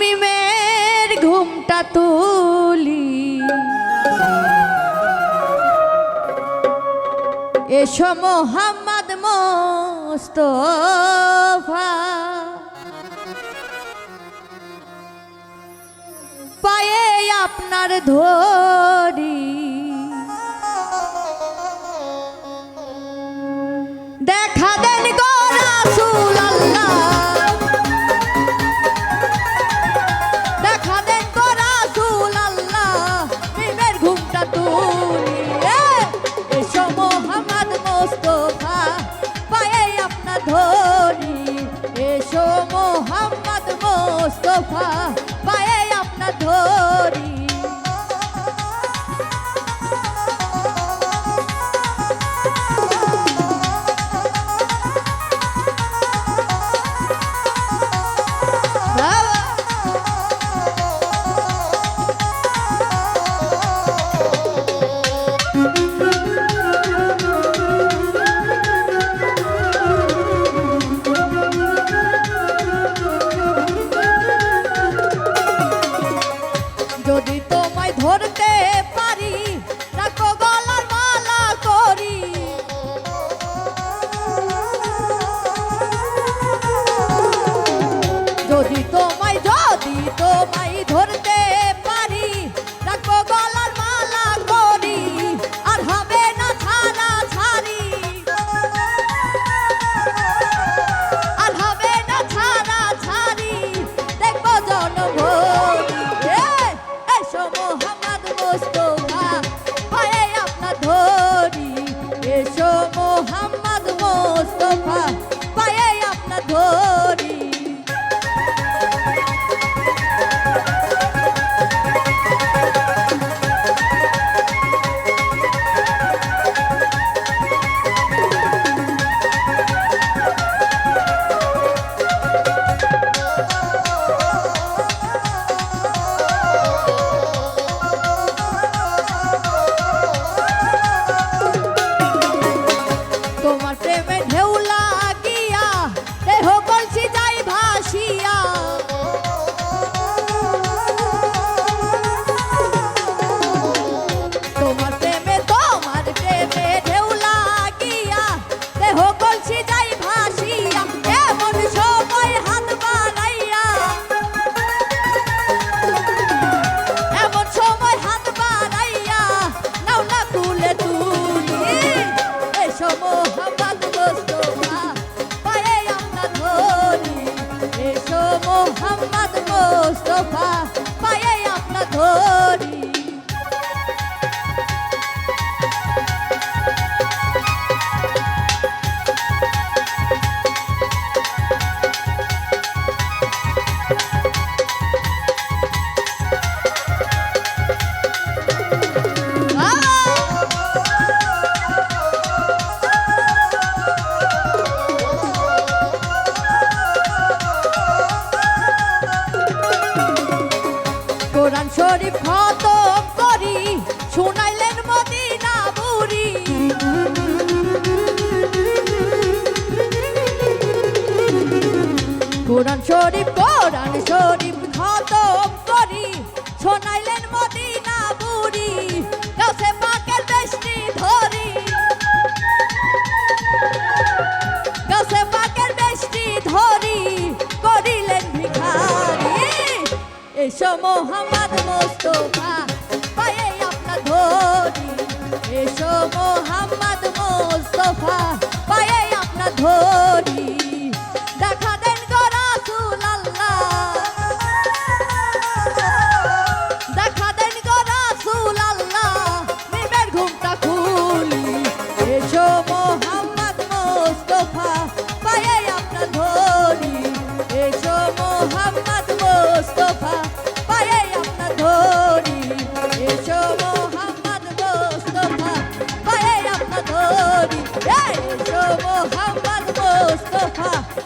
মিমের ঘুমটা তুলি। এসো মোহাম্মদ মোস্তফা। পায়ে আপনার ধরি। 头。আমি তোমায় ধরতে Muhammad Mustafa. কোরআন শরীফ কোরআন শরীফ খতম করি। শোনাইলেন মদিনা বুড়ি, কাছে পাকের বেশটি ধরি। কাছে পাকের বেশটি ধরি, করিলেন ভিখারি। এসো মোহাম্মদ মোস্তফা, পায়ে আপনার ধরি। এসো মোহাম্মদ Mohammad Mustafa.